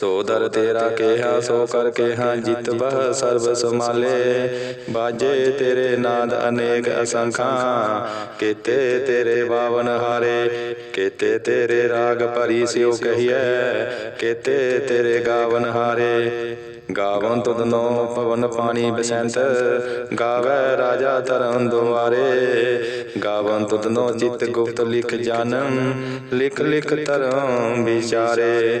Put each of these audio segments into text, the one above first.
ਸੋ ਤੇਰਾ ਕਿਹਾ, ਸੋ ਕਰ ਕਿਹਾ ਜਿਤ ਬਹ ਸਰਬ ਸਮਾਲੇ ਬਾਜੇ ਤੇਰੇ ਨਾਦ ਅਨੇਕ ਅਸੰਖਾਂ। ਕੀਤੇ ਤੇਰੇ ਬਾਵਨ ਹਾਰੇ, ਕੀਤੇ ਤੇਰੇ ਰਾਗ ਭਰੀ ਸਿਉ ਕਹੀਐ। ਕੀਤੇ ਤੇਰੇ ਗਾਵਨ ਹਾਰੇ, ਗਾਵਨ ਤੁਧਨੋ ਪਵਨ ਪਾਣੀ ਬਸੰਤ। ਗਾਵੇ ਰਾਜਾ ਧਰਮ ਦੁਆਰੇ, ਗਾਵਨ ਤੁਧਨੋ ਚਿਤ ਗੁਪਤ ਲਿਖ ਜਾਨਮ। ਲਿਖ ਲਿਖ ਧਰਮ ਵਿਚਾਰੇ।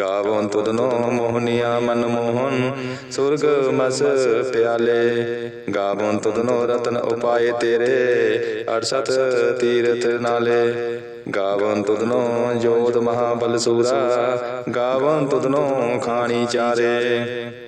ਗਾਵਨ ਤੁਧਨੋ ਮੋਹਨੀਆ ਮਨ ਮੋਹਨ, ਸੁਰਗ ਮਸ ਪਿਆਲੇ। ਗਾਵਨ ਤੁਧਨੋ ਰਤਨ ਉਪਾਏ ਤੇਰੇ 68 ਤੀਰਥ ਨਾਲੇ। ਗਾਵਨ ਤੁਧਨੋ ਜੋਤ ਮਹਾਬਲ ਸੂਰਾ ਗਾਵਨ ਤੁਧਨੋ ਖਾਣੀ ਚਾਰੇ।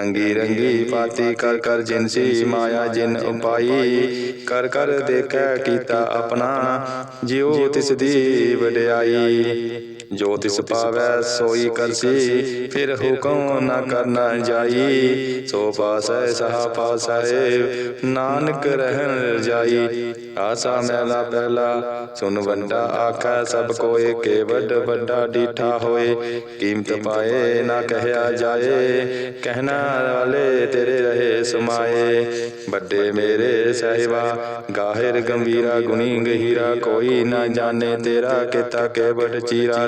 ਰੰਗੀ ਰੰਗੀ ਪਾਤੀ ਕਰ ਕਰ ਜਿਨਸੀ ਮਾਇਆ, ਜਿਨ ਉਪਾਈ, ਕਰ ਕਰ ਦੇਖੈ ਕੀਤਾ ਆਪਣਾ, ਜਿਉ ਤਿਸ ਦੀ ਵਡਿਆਈ। ਤਿਸ ਪਾਵੈ ਸੋਈ ਕਰਸੀ ਫਿਰ ਹੁਕਮ ਨਾ ਕਰਨਾ ਜਾਈ ਸੋ ਪਾਸੈ ਸਹਾ ਪਾਸੈ ਨਾਨਕ ਰਹਿਣ ਜਾਈ। ਆਸਾ ਮੈਲਾ ਪਹਿਲਾ ਸੁਨ ਵੰਡਾ ਆਖੈ ਸਭ ਕੋਏ ਕੇ ਵੱਡ ਵੱਡਾ ਡੀਠਾ ਹੋਏ। ਕੀਮਤ ਪਾਏ ਨਾ ਕਹਿਆ ਜਾਏ। ਕਹਿਣਾ ਵਾਲੇ ਤੇਰੇ ਰਹੇ ਸਮਾਏ। ਵੱਡੇ ਮੇਰੇ ਸਹਿਬਾ ਗਾਹਿਰ ਗੰਭੀਰਾ ਗੁਣੀ ਗਹੀਰਾ ਕੋਈ ਨਾ ਜਾਣੇ ਤੇਰਾ ਕੀਤਾ ਕੇ ਵੱਡ ਚੀਰਾ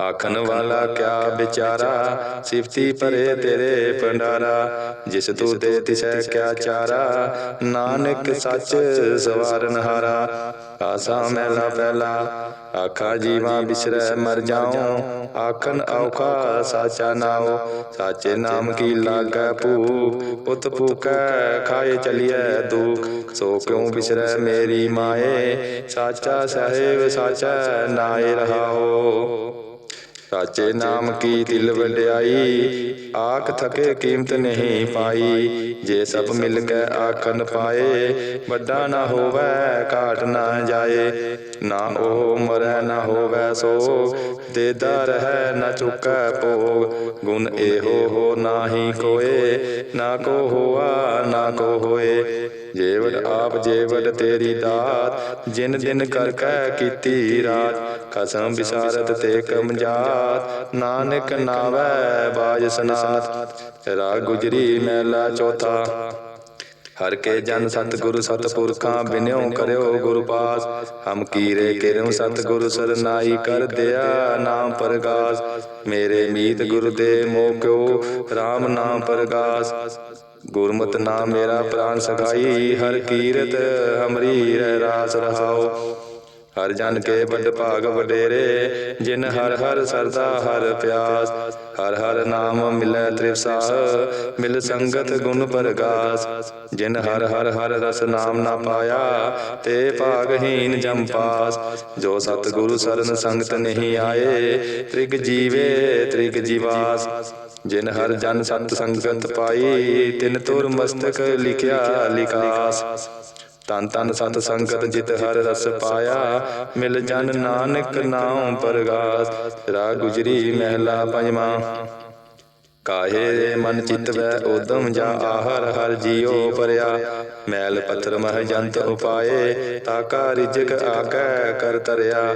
ਆਖਣ ਵਾਲਾ ਕਿਆ ਵਿਚਾਰਾ? ਸਿਫਤੀ ਭਰੇ ਤੇਰੇ ਭੰਡਾਰਾ, ਜਿਸ ਤੂੰ ਦੇ ਤਿਸੈ ਕਿਆ ਚਾਰਾ? ਨਾਨਕ ਸੱਚ ਸਵਾਰਨ ਹਾਰਾ, ਆਸਾ ਮੈਲਾ ਪਹਿਲਾ, ਆਖਾ ਜੀਵਾ ਬਿਸਰੈ ਮਰ ਜਾਉ, ਆਖਣ ਔਖਾ ਸਾਚਾ ਨਾਉ, ਸਾਚੇ ਨਾਮ ਕੀ ਲਾਗੈ ਭੂ ਉਤ ਭੂਕੈ ਖਾਏ ਚਲੀਐ ਦੁਖ, ਸੋ ਕਿਉ ਬਿਸਰੈ ਮੇਰੀ ਮਾਏ? ਸਾਚਾ ਸਾਹਿਬ ਸਾਚਾ ਨਾਏ ਰਹਾਓ। ਸਾਚੇ ਨਾਮ ਕੀ ਦਿਲ ਵਡਿਆਈ? ਆਖ ਥਕੇ ਕੀਮਤ ਨਹੀਂ ਪਾਈ। ਜੇ ਸਭ ਮਿਲ ਕੇ ਆਖਨ ਪਾਏ, ਵੱਡਾ ਨਾ ਹੋਵੇ, ਘਾਟ ਨਾ ਜਾਏ। ਨਾ ਉਹ ਮਰੈ, ਨਾ ਹੋਵੇ ਸੋ ਦੇਦਾ ਰਹਿ, ਨਾ ਚੁੱਕੈ ਭੋਗ। ਗੁਣ ਇਹੋ ਹੋ ਨਾਹੀ ਕੋਏ। ਨਾ ਕੋ ਹੋਆ, ਨਾ ਕੋ ਹੋਏ। ਜੇਵੜ ਆਪ ਜੇਵੜ ਤੇਰੀ ਦਾਤ ਜਿਨ ਦਿਨ ਕਰ ਕੈ ਕੀਤੀ ਰਾਤ ਕਸਮ ਵਿਸਾਰਤ ਤੇ ਕਮਜਾਤ ਨਾਨਕ ਨਾਵੈ ਬਾਜ ਸਨਾਤ ਰਾ ਗੁਜਰੀ ਮੈਲਾ ਚੌਥਾ। ਹਰ ਕੇ ਜਨ ਸਤਿਗੁਰੂ ਸਤਿਪੁਰਖਾਂ ਬਿਨਿਓ ਕਰਿਓ ਗੁਰੂ ਪਾਸ। ਹਮ ਕੀਰੇ ਕਿਰਮ ਸਤਿਗੁਰੂ ਸਰਨਾਈ ਕਰ ਦਿਆ ਨਾਮ ਪ੍ਰਗਾਸ। ਮੇਰੇ ਮੀਤ ਗੁਰੂ ਦੇ ਮੋਕਿਓ RAM ਨਾਮ ਪ੍ਰਗਾਸ। ਗੁਰਮਤਿ ਨਾਮ ਮੇਰਾ ਪ੍ਰਾਨ ਸਖਾਈ, ਹਰ ਕੀਰਤ ਹਮਰੀ ਰਹਿ ਰਾਸ ਰਹਾਓ ਹਰ ਜਨ ਕੇ ਵੱਡ ਭਾਗ ਵਡੇਰੇ, ਜਿਨ ਹਰ ਹਰ ਸਰਦਾ ਹਰ ਪਿਆਸ। ਹਰ ਹਰ ਨਾਮ ਮਿਲੈ ਤ੍ਰਿਪਸਾ ਮਿਲ ਸੰਗਤ ਗੁਣ ਪ੍ਰਗਾਸ। ਜਿਨ ਹਰ ਹਰ ਹਰ ਰਸ ਨਾਮ ਨਾ ਪਾਇਆ, ਤੇ ਭਾਗਹੀਨ ਜਮ ਪਾਸ। ਜੋ ਸਤ ਗੁਰੂ ਸਰਨ ਸੰਗਤ ਨਹੀਂ ਆਏ, ਤ੍ਰਿਗ ਜੀਵੇ ਤ੍ਰਿਗ ਜੀਵਾਸ। ਜਿਨ ਹਰ ਜਨ ਸਤ ਸੰਗਤ ਪਾਈ, ਤਿਨ ਤੁਰ ਮਸਤਕ ਲਿਖਿਆ ਲਿਖਾਸ ਤਨ ਤਨ ਸਤ ਸੰਗਤ ਜਿਤ ਹਰ ਰਸ ਪਾਇਆ, ਮਿਲ ਜਨ ਨਾਨਕ ਨਾਮ ਪਰਗਾਸ। ਰਾ ਗੁਜਰੀ ਮਹਿਲਾ ਪੰਜਵਾਂ। ਕਾਹੇ ਮਨ ਚਿਤ ਵੈ ਉਦਮ ਜਾ ਆਹਰ ਹਰ ਜੀਉ ਪਰਿਆ। ਮੈਲ ਪੱਥਰ ਮਹ ਜੰਤ ਉਪਾਏ ਤਾਕਾ ਰਿਜਕ ਆਗੈ ਕਰ ਤਰਿਆ।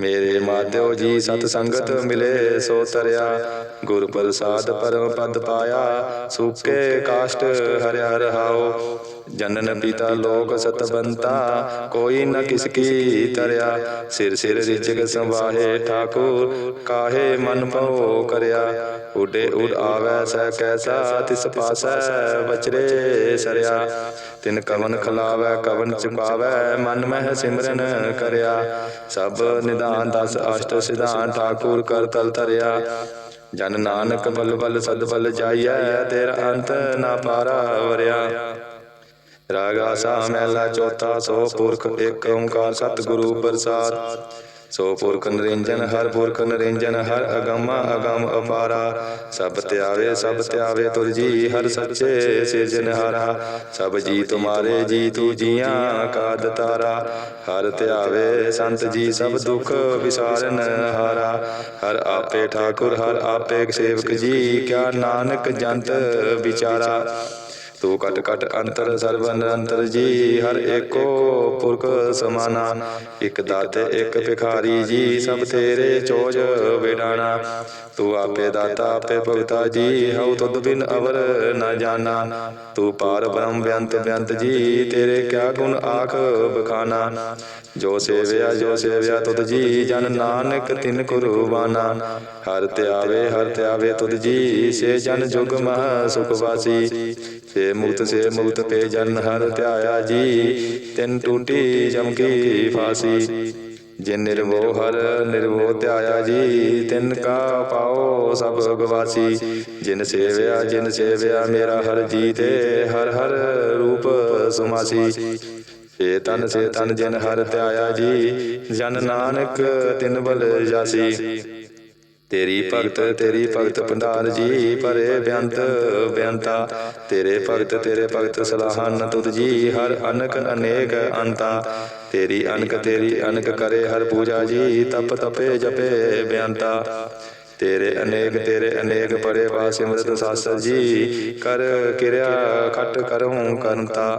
ਮੇਰੇ ਮਾਧਿਓ ਜੀ ਸਤ ਸੰਗਤ ਮਿਲੇ ਸੋ ਤਰਿਆ। ਗੁਰ ਪ੍ਰਸਾਦ ਪਰਮ ਪਦ ਪਾਇਆ। ਸੂਕੇ ਕਾਸ਼ਟ ਹਰਿਆ ਰਹਾਓ। ਜਨਨ ਪਿਤਾ ਲੋਕ ਸਤਬੰਤਾ, ਕੋਈ ਨ ਕਿਸ ਕੀ ਤਰਿਆ। ਸਿਰ ਸਿਰ ਰਿਜਕ ਸੰਵਾਹੇ ਠਾਕੁਰ, ਕਾਹੇ ਮਨ ਭਉ ਕਰਿਆ। ਉਡੇ ਉਡ ਆਵੈ ਸਹਿ ਕੈਸਾ, ਤਿਸ ਪਾਸੈ ਬਚਰੇ ਸਰਿਆ। ਤਿਨ ਕਵਨ ਖਲਾਵੈ, ਕਵਨ ਚੁਕਾਵੈ, ਮਨ ਮਹਿ ਸਿਮਰਨ ਕਰਿਆ। ਸਭ ਨਿਦਾਨ ਦਸ ਅਸ਼ਟ ਸਿਧਾਨ ਠਾਕੁਰ ਕਰ ਤਲ ਤਰਿਆ ਜਨ ਨਾਨਕ ਬਲ ਬਲ ਸਦ ਬਲ ਜਾਈਐ, ਤੇਰਾ ਅੰਤ ਨਾ ਪਾਰਾ ਵਰਿਆ। ਰਾਗਾ ਆਸਾ ਮਹਿਲਾ ਚੌਥਾ, ਸੋ ਪੁਰਖ ਏਕ ਓੰਕਾਰ ਸਤਿਗੁਰੂ ਪ੍ਰਸਾਦ। ਸੋ ਪੁਰਖ ਨਿਰੰਜਨ, ਹਰ ਪੁਰਖ ਨਿਰੰਜਨ, ਹਰ ਅਗੰਮਾ ਅਗੰਮ ਅਪਾਰਾ। ਸਭ ਧਿਆਵੇ ਸਭ ਧਿਆਵੇ ਤੁਰ ਜੀ, ਹਰ ਸੱਚੇ ਸਿਰਜਨਹਾਰਾ ਸਭ ਜੀ ਤੁਮਾਰੇ ਜੀ ਤੂ ਜੀਆਂ ਕਾ ਦਤਾਰਾ। ਹਰ ਧਿਆਵੇ ਸੰਤ ਜੀ ਸਭ ਦੁਖ ਵਿਸਾਰਨ ਹਾਰਾ। ਹਰ ਆਪੇ ਠਾਕੁਰ, ਹਰ ਆਪੇ ਸੇਵਕ ਜੀ, ਕਿਆ ਨਾਨਕ ਜੰਤ ਵਿਚਾਰਾ। ਤੂੰ ਕਟ ਕਟ ਅੰਤਰ ਸਰਬ ਨਿਰੰਤਰ ਜੀ, ਹਰ ਏਕੋ ਪੁਰਖ ਸਮਾਨਾ। ਇਕ ਦਾਤੇ, ਇਕ ਭਿਖਾਰੀ ਜੀ, ਸਭ ਤੇਰੇ ਚੋਜ ਵਿਡਾਣਾ। ਤੂੰ ਆਪੇ ਦਾਤਾ, ਆਪੇ ਭਗਤਾ ਜੀ, ਹਉ ਤੁਧ ਬਿਨ ਅਵਰ ਨ ਜਾਣਾ। ਤੂੰ ਪਾਰ ਬ੍ਰਹਮ ਬਿਅੰਤ ਬਿਅੰਤ ਜੀ, ਤੇਰੇ ਕਿਆ ਗੁਣ ਆਖ ਬਖਾਨਾ। ਜੋ ਸੇਵਿਆ ਜੋ ਸੇਵਿਆ ਤੁਧ ਜੀ, ਜਨ ਨਾਨਕ ਤਿਨ ਕੁਰਬਾਨਾ। ਹਰ ਧਿਆਵੇ ਹਰ ਧਿਆਵੇ ਤੁਧ ਜੀ, ਸੇ ਜਨ ਜੁਗ ਮਹ ਸੁਖ ਵਾਸੀ ਸੇ ਮੁਕਤ ਸੇ ਮੁਕਤ ਪੇ ਜਨ ਹਰ ਧਿਆਇਆ ਜੀ। ਤਿਨ ਟੂਟੀ ਜਮ ਫਾਸੀ। ਜਿਨ ਨਿਰਭਉ ਹਰ ਨਿਰਭਉ ਧਿਆਇਆ ਜੀ। ਤਿਨ ਕਾ ਪਾਓ ਸਭ ਗਵਾਸੀ। ਜਿਨ ਸੇਵਿਆ ਜਿਨ ਸੇਵਿਆ ਮੇਰਾ ਹਰ ਜੀ ਤੇ ਹਰ ਹਰ ਰੂਪ ਸੁਮਾਸੀ। ਸੇ ਤਨ ਸੇ ਤਨ ਜਿਨ ਹਰ ਧਿਆਇਆ ਜੀ। ਜਨ ਨਾਨਕ ਤਿਨ ਬਲ ਜਾਸੀ। ਤੇਰੀ ਭਗਤ ਤੇਰੀ ਭਗਤ ਪੰਡਾਰ ਜੀ ਪਰੇ ਬੇਅੰਤ ਬੇਅੰਤਾ ਤੇਰੇ ਭਗਤ ਤੇਰੇ ਭਗਤ ਸਲਾਹਨ ਤੁਧ ਜੀ, ਹਰ ਅਨਕ ਅਨੇਕ ਅੰਤਾ। ਤੇਰੀ ਅਨਕ ਤੇਰੀ ਅਨਕ ਕਰੇ ਹਰ ਪੂਜਾ ਜੀ, ਤਪ ਤਪੇ ਜਪੇ ਬੇਅੰਤਾ ਤੇਰੇ ਅਨੇਕ ਤੇਰੇ ਅਨੇਕ ਪਰੇ ਪਾਸ ਸਿਮਰਤ ਸਾਸਰ ਜੀ, ਕਰ ਕਿਰਿਆ ਖਟ ਕਰੂੰ ਕਰੰਤਾ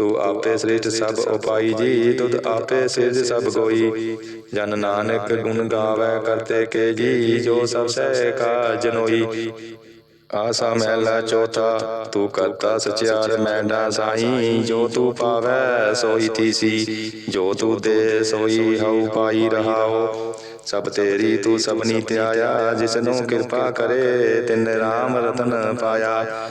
ਤੂੰ ਆਪੇ ਸ੍ਰਿਸ਼ਟ ਸਭ ਉਪਾਈ ਜੀ ਤੁਧ ਆਪੇ ਸਿਰਜ ਸਭ ਗੋਈ। ਜਨ ਨਾਨਕ ਗੁਣ ਗਾਵੇ ਕਰਤੇ ਕੇ ਜੀ ਜੋ ਸਭ ਸਹਿ ਕਾ ਜਨੋਈ। ਆਸਾ ਮਹਿਲਾ ਚੌਥਾ ਤੂੰ ਕਰਤਾ ਸਚਿਆਰ ਮੈਂਡਾ ਸਾਈ ਜੋ ਤੂੰ ਪਾਵੈ ਸੋਈ ਤੀਸੀ। ਜੋ ਤੂੰ ਦੇ ਸੋਈ ਹਉ ਪਾਈ ਰਹਾਓ। ਸਭ ਤੇਰੀ ਤੂੰ ਸਭਨੀ ਧਿਆਇਆ ਜਿਸ ਨੂੰ ਕਿਰਪਾ ਕਰੇ ਤਿਨ ਰਾਮ ਰਤਨ ਪਾਇਆ।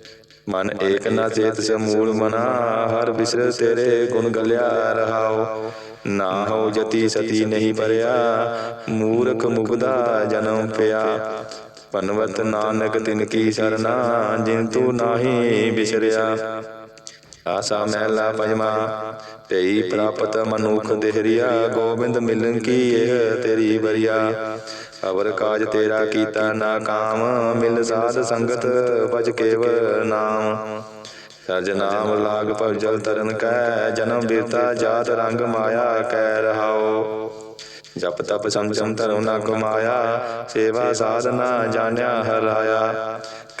ਮਨ ਏਕ ਨਾ ਚੇਤ ਸੇ ਮਨਾ, ਹਰ ਬਿਸਰ ਤੇਰੇ ਗੁਣ ਗਲਿਆ ਰਹਾਉ ਨਾ ਹੋ ਜਤੀ ਸਤੀ ਨਹੀਂ ਪਰਿਆ, ਮੂਰਖ ਮੁਗਦਾ ਜਨਮ ਪਿਆ। ਪਨਵਤ ਨਾਨਕ ਤਿਨ ਕੀ ਸਰਨਾ, ਜਿਨ ਤੂੰ ਨਾਹੀ ਬਿਸਰਿਆ। ਆਸਾ ਮਹਿਲਾ ਪੰਜਵਾ, ਤੇਈ ਪ੍ਰਾਪਤ ਮਨੁਖ ਦੇਹਰੀਆ, ਗੋਬਿੰਦ ਮਿਲਨ ਕੀ ਇਹ ਤੇਰੀ ਬਰੀਆ ਅਵਰ ਕਾਜ ਤੇਰਾ ਕੀਤਾ ਨਾ ਕਾਮ, ਮਿਲ ਸਾਧ ਸੰਗਤ ਬਜ ਕੇਵ ਨਾਮ। ਸਜ ਨਾਮ ਲਾਗ ਭਵਜਲ ਤਰਨ ਕੈ, ਜਨਮ ਬਿਰਤਾ ਜਾਤ ਰੰਗ ਮਾਇਆ ਕੈ ਰਹਾਓ ਜਪ ਤਪ ਸੰਜਮ ਧਰਮ ਨਾ ਕਮਾਇਆ, ਸੇਵਾ ਸਾਧਨਾ ਜਾਣਿਆ ਹਰਾਇਆ।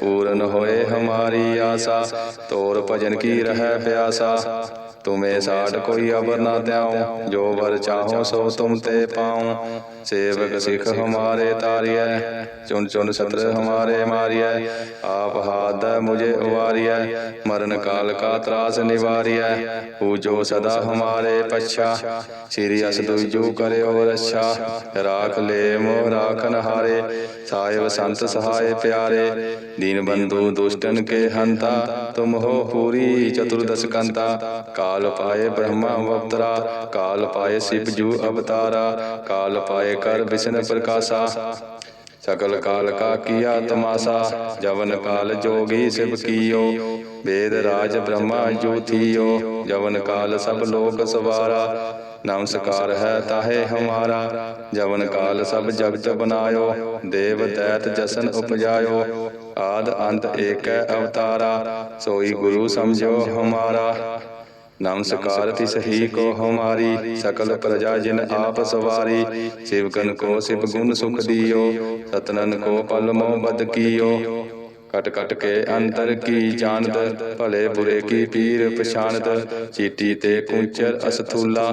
ਪੂਰਨ ਹੋਏ ਹਮਾਰੀ ਆਸਾ, ਤੋਰ ਭਜਨ ਕੀ ਰਹਿ ਪਿਆਸਾ। ਤੁਮੇ ਸਾਡ ਕੋਈ ਅਵਰ ਨਾ ਤਿਆਉ ਜੋ ਵਰ ਚਾਹੋ ਸੋ ਤੁਮ ਤੇ ਪਾਉ। ਸੇਵਕ ਸਿਖ ਹਮਾਰੇ ਤਾਰੀਐ, ਚੁਨ ਚੁਨ ਸਤਰ ਹਮਾਰੇ ਮਾਰਿਆ ਆਪ ਹਾਦ ਮੁਝੇ ਉਵਾਰਿਆ ਮਰਨ ਕਾਲ ਕਾ ਤਰਾਸ ਨਿਵਾਰੀਐ, ਪੂਜੋ ਸਦਾ ਹਮਾਰੇ ਪਛਾ, ਸ੍ਰੀ ਅਸ ਦੁਜੂ ਕਰਿਓ ਰੱਛਾ, ਰਾਖ ਲੈ ਮੋ ਰਾਖਨ ਹਾਰੇ ਸਾਹਿਬ ਸੰਤ ਸਹਾਏ ਪਿਆਰੇ, ਦੀਨ ਬੰਧੂ ਦੁਸ਼ਟਨ ਕੇ ਹੰਤਾ, ਤੁਮ ਹੋ ਪੂਰੀ ਚਤੁਰਦਸ ਕੰਤਾ, ਕਾਲ ਪਾਏ ਬ੍ਰਹਮਾ ਅਵਤਰਾ, ਕਾਲ ਪਾਏ ਸਿਵ ਜੂ ਅਵਤਾਰਾ, ਕਾਲ ਪਾਏ ਕਰ ਵਿਸ਼ਨ ਪ੍ਰਕਾਸ਼ਾ। ਸਕਲ ਕਾਲ ਕਾ ਕੀਆ ਤਮਾਸਾ, ਜਵਨ ਕਾਲ ਜੋਗੀ ਸਿਵ ਕੀਓ। ਵੇਦ ਰਾਜ ਬ੍ਰਹਮਾ ਜੋਤੀਓ ਜਵਨ ਕਾਲ ਸਭ ਲੋਕ ਸਵਾਰਾ। ਨਮਸਕਾਰ ਹੈ ਤਾਹੇ ਹਮਾਰਾ, ਜਵਨ ਕਾਲ ਸਭ ਜਗਤ ਬਨਾਇਓ। ਦੇਵ ਤੈਤ ਜਸਨ ਉਪਜਾਇਓ, ਆਦ ਅੰਤ ਏਕੈ ਅਵਤਾਰਾ। ਸੋਈ ਗੁਰੂ ਸਮਝੋ ਹਮਾਰਾ। ਨਮਸਕਾਰ ਕੋ ਹਮਾਰੀ ਸਕਲ ਪ੍ਰਜਾ ਜਿਨ ਆਪ ਸਵਾਰੀ ਸਿਵਕਨ ਕੋ ਸਿਵ ਗੁਣ ਸੁਖ ਦਿਓ ਸਤਨਨ ਕੋ ਪਲ ਮੋ ਬਦ ਕੀਓ। ਕਟ ਕਟ ਕੇ ਅੰਤਰ ਕੀ ਜਾਣਦ ਭਲੇ ਬੁਰੇ ਕੀ ਪੀਰ ਪਛਾਨਦ ਚੀਟੀ ਤੇ ਕੁੰਚਰ ਅਸਥੂਲਾ।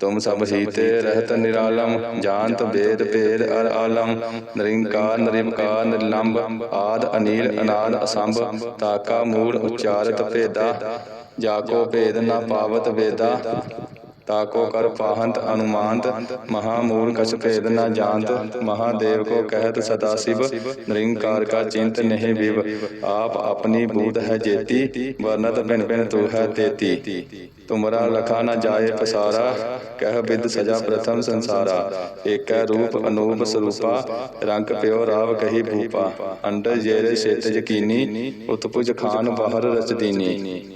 ਤੁਮ ਸਭ ਸੀਤੇ ਰਹਿਤ ਨਿਰਾਲਮ ਜਾਣਤ ਵੇਦ ਭੇਦ ਅਰ ਆਲਮ ਨਿਰੰਕਾਰ ਨਿਰਵਕਾਰ ਨਿਰਲੰਭ ਆਦ ਅਨੀਲ ਅਨਾਦ ਅਸੰਭ ਤਾਕਾ ਮੂੜ ਉਚਾਰਤ ਭੇਦਾ ਜਾ ਕੋ ਭੇਦ ਨਾ ਪਾਵਤ ਵੇਦਾ। ਤਾਕੋ ਕਰ ਪਾਹੰਤ ਅਨੁਮਾਨਤ ਮਹਾ ਮੂਲ ਕਛ ਭੇਦ ਨ ਜਾਣਤ ਮਹਾਦੇਵ ਕੋ ਕਹਿਤ ਸਦਾ ਸਿਵ ਨਿਰੰਕਾਰ ਕਾ ਚਿੰਤ ਨਹੀਂ ਆਪਣੀ ਬੂਧ ਹੈ ਜੇਤੀ ਵਰਨਤ ਭਿਨ ਭਿਨ ਤੂ ਹੈ ਤੁਮਰਾ ਲਖਾ ਨ ਜਾਏ ਪਸਾਰਾ ਕਹਿ ਬਿਦ ਸਜਾ ਪ੍ਰਥਮ ਸੰਸਾਰਾ। ਏਕੈ ਰੂਪ ਅਨੂਪ ਸਰੂਪਾ ਰੰਗ ਪਿਓ ਰਾਵ ਕਹੀ ਭੂਪਾ। ਅੰਡਰ ਜੇਰੇ ਸੇਤ ਯਕੀਨੀ ਉਤਪੁਜ ਖਾਨ ਬਾਹਰ ਰਚ ਦੀਨੀ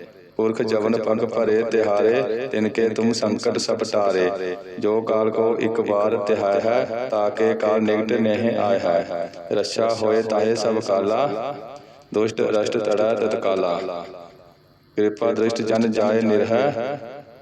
ਪੁਰਖ ਜਵਨ ਪਗ ਭਰੇ ਤਿਹਾਰੇ ਤਿਨਕੇ ਤੁਮ ਸੰਕਟ ਸਪਟਾਰੇ ਜੋ ਕਾਲ ਕੋ ਇੱਕ ਵਾਰ ਤਿਹਾਇ ਹੈ ਤਾਕੇ ਕਾਲ ਨਿਕਟ ਨਹੀਂ ਆਇ ਹੈ। ਰੱਛਾ ਹੋਏ ਤਾਹੇ ਸਭ ਕਾਲਾ ਦੁਸ਼ਟ ਰਸ਼ਟ ਤੜਾ ਤਤਕਾਲਾ। ਕਿਰਪਾ ਦ੍ਰਿਸ਼ਟ ਜਨ ਜਾਏ ਨਿਰਹਿ।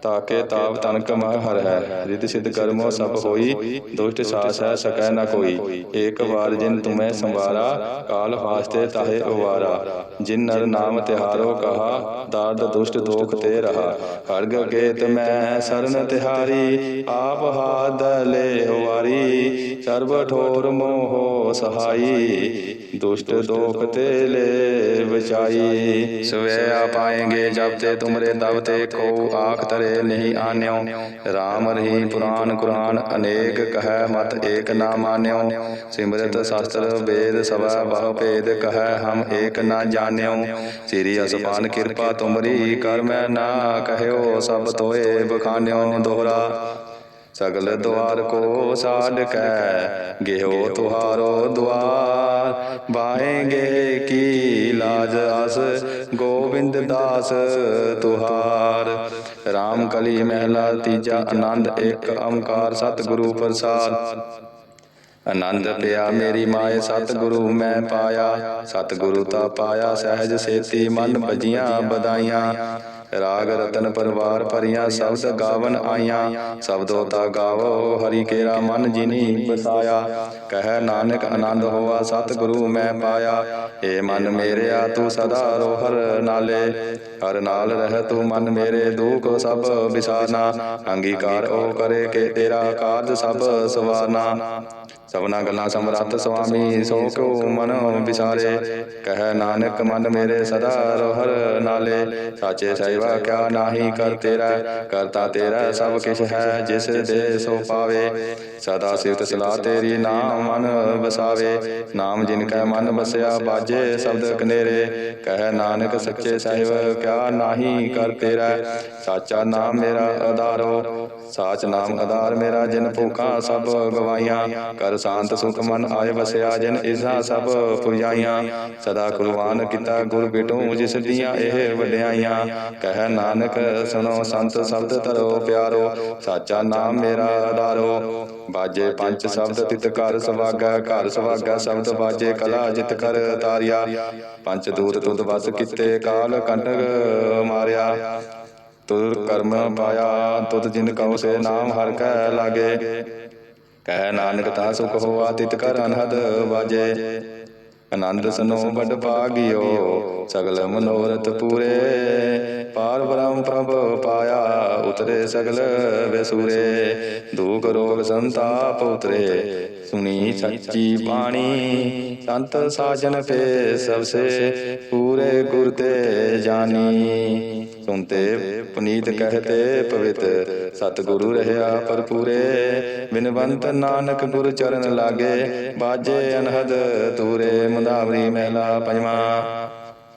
ਤਾਕੇ ਤਾਪ ਤਨਕ ਮਹ ਹਰ ਹੈ। ਰਿਤ ਸਿਧ ਕਰਮੋ ਸਭ ਹੋਈ, ਦੁਸ਼ਟ ਸਾਸ ਹੈ, ਸਕੈ ਨ ਕੋਈ। ਏਕ ਵਾਰ ਜਿਨ ਤੁਮੈ ਸੰਵਾਰਾ, ਕਾਲ ਫਾਸਤੇ ਤਾਹੇ ਉਵਾਰਾ। ਜਿਨ ਨਰ ਨਾਮ ਤਿਹਾਰੋ ਕਹਾ ਦਾਰਦ ਦੁਸ਼ਟ ਦੋਖ ਤੇ ਰਹਾ। ਖੜਗ ਗੇਤ ਮੈਂ ਸਰਨ ਤਿਹਾਰੀ, ਆਪ ਹਾਦ ਲੈ ਸਰਬ ਠੋਰ ਮੋਹ ਸਹਾਈ, ਦੁਸ਼ਟ ਦੋਖ ਤੇ ਲੈ ਬਚਾਈ ਸਵੇ ਆ ਪਾਏਂਗੇ ਜਬ ਤੇ ਤੁਮਰੇ ਤਬ ਤੇ ਕੋ ਆਖ ਤਰੇ ਨਹੀਂ ਆਨਿਓ। RAM ਰਹੀ ਪੁਰਾਨ ਕੁਰਾਨ ਅਨੇਕ ਕਹੈ ਮਤ ਏਕ ਨਾ ਮਾਨਿਓ। ਸਿਮਰਤ ਸ਼ਾਸਤਰ ਵੇਦ ਸਭਾ ਬਹੁ ਭੇਦ ਕਹੈ ਹਮ ਏਕ ਨਾ ਜਾਣਿਓ। ਸ੍ਰੀ ਅਸਪਾਨ ਕਿਰਪਾ ਤੁਮਰੀ ਕਰ ਮੈਂ ਨਾ ਕਹਿਓ, ਸਭ ਤੋਏ ਬਖਾਨਿਓ ਦੋਹਰਾ। ਸਗਲ ਦੁਆਰ ਕੋ ਸਾਡ ਕੈ ਗਿਓ ਤੁਹਾਰੋ ਦੁਆਰ। ਬਾਏਂਗੇ ਕੀ ਲਾਜ ਅਸ, ਗੋਬਿੰਦ ਦਾਸ ਤੁਹਾਰ। RAM ਕਲੀ ਮਹਿਲਾ, ਤੀਜਾ ਆਨੰਦ, ਇੱਕ ਓੰਕਾਰ, ਸਤਿਗੁਰੂ ਪ੍ਰਸਾਦ। ਆਨੰਦ ਪਿਆ ਮੇਰੀ ਮਾਏ, ਸਤਿਗੁਰੂ ਮੈਂ ਪਾਇਆ। ਸਤਿਗੁਰੂ ਤਾ ਪਾਇਆ, ਸਹਿਜ ਸੇਤੀ ਮਨ ਭਜੀਆਂ ਬਦਾਈਆਂ ਰਾਗ ਰਤਨ ਪਰਵਾਰ ਭਰੀਆਂ ਸ਼ਬਦ ਗਾਵਨ ਆਈਆਂ। ਸ਼ਬਦੋ ਤਾ ਗਾਵੋ, ਹਰੀ ਕੇਰਾ ਮਨ ਜਿਨੀ ਬਸਾਇਆ। ਕਹਿ ਨਾਨਕ ਆਨੰਦ ਹੋਆ, ਸਤਿਗੁਰੂ ਮੈਂ ਪਾਇਆ। ਏ ਮਨ ਮੇਰਿਆ, ਤੂੰ ਸਦਾ ਰੋਹਰ ਨਾਲੇ। ਹਰ ਨਾਲ ਰਹਿ ਤੂੰ ਮਨ ਮੇਰੇ ਦੁਖ ਸਭ ਵਿਸਾਰਨਾ ਅੰਗੀਕਾਰ ਉਹ ਕਰੇ ਕਿ ਤੇਰਾ ਕਾਰਜ ਸਭ ਸਵਾਰਨਾ ਸਭਨਾ ਗੱਲਾਂ ਸਮਰੱਥ ਸੁਆਮੀ, ਸੋ ਕਿਉ ਮਨ ਵਿਸਾਰੇ ਕਹਿ ਨਾਨਕ ਮਨ ਮੇਰੇ ਸਦਾ ਰੋਹਰ ਨਾਲੇ। ਸਾਚੇ ਸਹਿਵਾ ਕਿਆ ਨਾਹੀ ਕਰ ਤੇਰਾ। ਕਰਤਾ ਤੇਰਾ ਸਭ ਕਿਛ ਹੈ, ਜਿਸ ਦੇ ਸੋ ਪਾਵੇ। ਸਦਾ ਸਿਫਤ ਸਲਾਹ ਤੇਰੀ ਨਾਮ ਮਨ ਵਸਾਵੇ। ਨਾਮ ਜਿਨ ਕੈ ਮਨ ਵਸਿਆ, ਬਾਜੇ ਸ਼ਬਦ ਕਨੇਰੇ। ਕਹਿ ਨਾਨਕ ਸੱਚੇ ਸਾਹਿਬ, ਕਿਆ ਨਾਹੀ ਕਰ ਤੇਰਾ। ਸਾਚਾ ਨਾਮ ਮੇਰਾ ਆਧਾਰੋ ਸਾਚ ਨਾਮ ਆਧਾਰ ਮੇਰਾ, ਜਿਨ ਭੂਖਾਂ ਸਭ ਗਵਾਈਆਂ ਕਰ ਸ਼ਾਂਤ ਸੁਖ ਮਨ ਆਏ ਵਸਿਆ, ਜਨ ਇਸਾ ਸਭ ਪੁਜਾਈਆਂ। ਸਦਾ ਕੁਰਬਾਨ ਕੀਤਾ ਗੁਰ ਬਿਟੂ, ਜਿਸ ਦੀਆਂ ਇਹ ਵਡਿਆਈਆਂ। ਕਹਿ ਨਾਨਕ, ਸੁਣੋ ਸੰਤ ਸ਼ਬਦ ਧਰੋ ਪਿਆਰੋ, ਸਾਚਾ ਨਾਮ ਮੇਰਾ ਆਧਾਰੋ ਬਾਜੇ ਪੰਜ ਸ਼ਬਦ ਤਿਤ ਕਰ ਸਵਾਗਾ, ਘਰ ਸਵਾਗਾ ਸ਼ਬਦ ਬਾਜੇ ਕਲਾ ਜਿਤ ਕਰ ਤਾਰਿਆ। ਪੰਜ ਦੂਤ ਤੁਧ ਵਸ ਕੀਤੇ, ਕਾਲ ਕੰਟਕ ਮਾਰਿਆ। ਤੁਧ ਕਰਮ ਪਾਇਆ, ਤੁਧ ਜਿਨ ਕਉ ਸੇ ਨਾਮ ਹਰ ਕੈ ਲਾਗੇ। ਕਹਿ ਨਾਨਕ ਤਾ ਸੁਖ ਹੋਆ ਤਿਤ ਕਰ ਅਨਹਦ ਵਾਜੇ। ਆਨੰਦ ਸਨੋ ਬੜ ਭਾਗਿਓ, ਸਗਲ ਮਨੋਰਥ ਪੂਰੇ। ਪਾਰ ਬ੍ਰਹਮ ਪ੍ਰਭ ਪਾਇਆ, ਉਤਰੇ ਸਗਲ ਵਿਸੂਰੇ। ਦੁਖ ਰੋਗ ਸੰਤਾਪ ਉਤਰੇ, ਸੁਣੀ ਸੱਚੀ ਬਾਣੀ। ਸੰਤ ਸਾਜਨ ਪੇ ਸਭ ਸੇ, ਪੂਰੇ ਗੁਰ ਤੇ ਜਾਣੀ ਸੁਨਤੇ ਪੁਨੀਤ ਕਹਤੇ ਪਵਿੱਤ। ਸਤਿਗੁਰੂ ਰਹਿਆ ਪਰਪੂਰੇ ਬਿਨਵੰਤ ਨਾਨਕ ਗੁਰ ਚਰਨ ਲਾਗੇ। ਬਾਜੇ ਅਨਹਦ ਤੂਰੇ ਮੁਦਾਵਰੀ ਮਹਿਲਾ ਪੰਜਵਾ।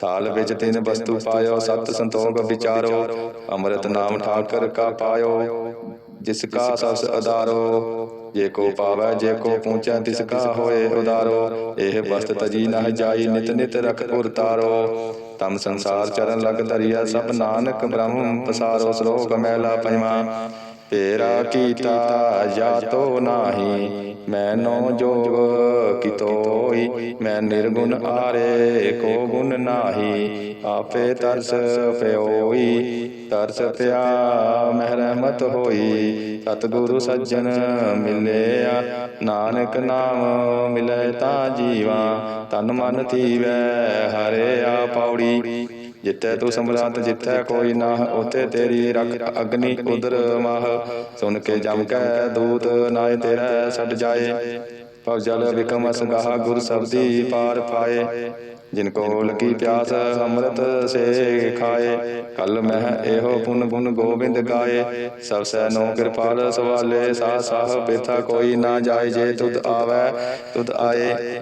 ਥਾਲ ਵਿੱਚ ਤਿੰਨ ਵਸਤੂ ਪਾਇਓ, ਸਤ ਸੰਤੋਖ ਵਿਚਾਰੋ। ਅੰਮ੍ਰਿਤ ਨਾਮ ਠਾਕਰ ਕਾ ਪਾਇਓ, ਜਿਸ ਕਾ ਸਸ ਅਦਾਰੋ ਜੇ ਕੋ ਪਾਵੈ, ਜੇ ਕੋ ਪਹੁੰਚੈ ਤਿਸ ਕਾ ਹੋਏ ਉਦਾਰੋ। ਇਹ ਬਸਤ ਤਜੀ ਨਾ ਜਾਈ, ਨਿਤ ਨਿਤ ਰਖ ਪੁਰ ਤਮ ਸੰਸਾਰ ਚਰਨ ਲਗ ਧਰਿਆ ਸਭ ਨਾਨਕ ਬ੍ਰਹਮ ਪਸਾਰੋ ਸ਼ਲੋਕ ਮਹਿਲਾ ਪੰਜਵਾ ਤੇਰਾ ਕੀਤਾ ਜਾਤੋ ਨਾਹੀ ਮੈਨੋ ਜੋਗ ਕਿਤੋਈ ਮੈਂ ਨਿਰਗੁਣ ਆਰੇ ਕੋ ਗੁਣ ਨਾਹੀ ਆਪੇ ਤਰਸ ਪਿਓਈ ਤਰਸ ਪਿਆ ਮਹਿ ਰਹਿਮਤ ਹੋਈ ਸਤਿਗੁਰੂ ਸੱਜਣ ਮਿਲਿਆ ਨਾਨਕ ਨਾਮ ਮਿਲੇ ਤਾਂ ਜੀਵਾ ਤਨ ਮਨ ਥੀਵੈ ਹਰਿਆ ਪੌੜੀ ਜਿੱਥੇ ਤੂੰ ਸਮਰਾਤ ਜਿੱਥੇ ਕੋਈ ਨਾ ਉਥੇ ਤੇਰੀ ਰਖ ਅਗਨੀ ਉਦਰ ਮਾਹ। ਸੁਨ ਕੇ ਜਮ ਕੈ ਦੂਤ ਨਾਏ ਤੇਰਾ ਛੱਡ ਜਾਏ। ਭਵ ਜਲ ਵਿਕਮ ਸੰਗਾਹ ਗੁਰ ਸਬਦੀ ਪਾਰ ਪਾਏ। ਜਿਨ ਕੋ ਲਗੀ ਪਿਆਸ ਅੰਮ੍ਰਿਤ ਸੇ ਖਾਏ। ਕਲ ਮਹਿ ਇਹੋ ਪੁਨ ਗੁਣ ਗੋਬਿੰਦ ਗਾਏ। ਸਭ ਸੈ ਨੋ ਕਿਰਪਾਲ ਸਵਾਲੇ ਸਾ ਸਾਹ ਬੇਥਾ ਕੋਈ ਨਾ ਜਾਏ ਜੇ ਤੁਧ ਆਵੈ ਤੁਧ ਆਏ।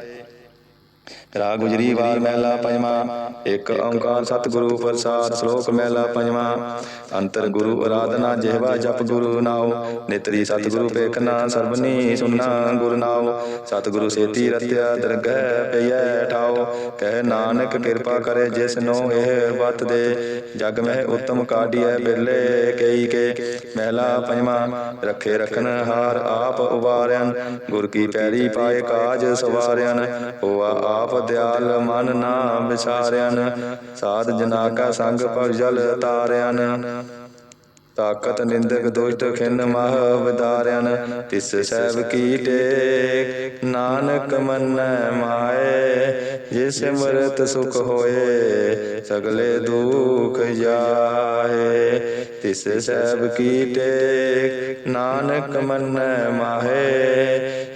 ਰਾਗ ਗੁਜਰੀ ਵਾਰ ਮਹਿਲਾ ਪੰਜਵਾ, ਇੱਕ ਓੰਕਾਰ ਸਤਿਗੁਰੂ ਪ੍ਰਸਾਦ ਸ਼ਲੋਕ ਮਹਿਲਾ ਪੰਜਵਾ। ਅੰਤਰ ਗੁਰੂ ਆਰਾਧਨਾ ਜਿਹਵਾ ਜਪ ਗੁਰੂ ਨਾਉ, ਨਿਤਰੀ ਸਤਿਗੁਰੂ ਪੇਖਨਾ ਸਰਬਨੀ ਸੁਨਣਾ ਗੁਰ ਨਾਉ। ਸਤਿਗੁਰੂ ਸੇਤੀ ਰਤਿਆ ਦਰਗਹਿ ਪਈਐ ਠਾਉ, ਕਹਿ ਨਾਨਕ ਕਿਰਪਾ ਕਰੇ ਜਿਸ ਨੂੰ ਇਹ ਵਤ ਦੇ। ਜਗ ਮਹਿ ਉਤਮ ਕਾਢੀਐ ਬਿਰਲੇ ਕਈ ਕੇ। ਮਹਿਲਾ ਪੰਜਵਾ, ਰੱਖੇ ਰਖਨ ਹਾਰ ਆਪ ਉਵਾਰਿਆਨ ਗੁਰ ਕੀ ਪੈਰੀ ਪਾਏ ਕਾਜ ਸਵਾਰਿਆਨ ਹੋਆ ਆਪ ਦਿਆਲ ਮਨ ਨਾ ਵਿਸਾਰਿਆਨ ਸਾਧ ਜਨਾ ਕਾ ਸੰਗ ਭਵ ਜਲ ਤਾਰਿਆਨ। ਤਾਕਤ ਨਿੰਦਕ ਦੁਸ਼ਟ ਖਿਨ ਮਹ ਵਿਦਾਰਿਆਨ, ਤਿਸ ਸਹਿਬ ਕੀ ਟੇਕ, ਨਾਨਕ ਮੰਨੈ ਮਾਏ, ਜਿਸ ਮਰਤ ਸੁਖ ਹੋਏ, ਸਗਲੇ ਦੁਖ ਜਾਏ। ਤਿਸ ਸਹਿਬ ਕੀ ਟੇਕ, ਨਾਨਕ ਮੰਨੈ ਮਾਹੇ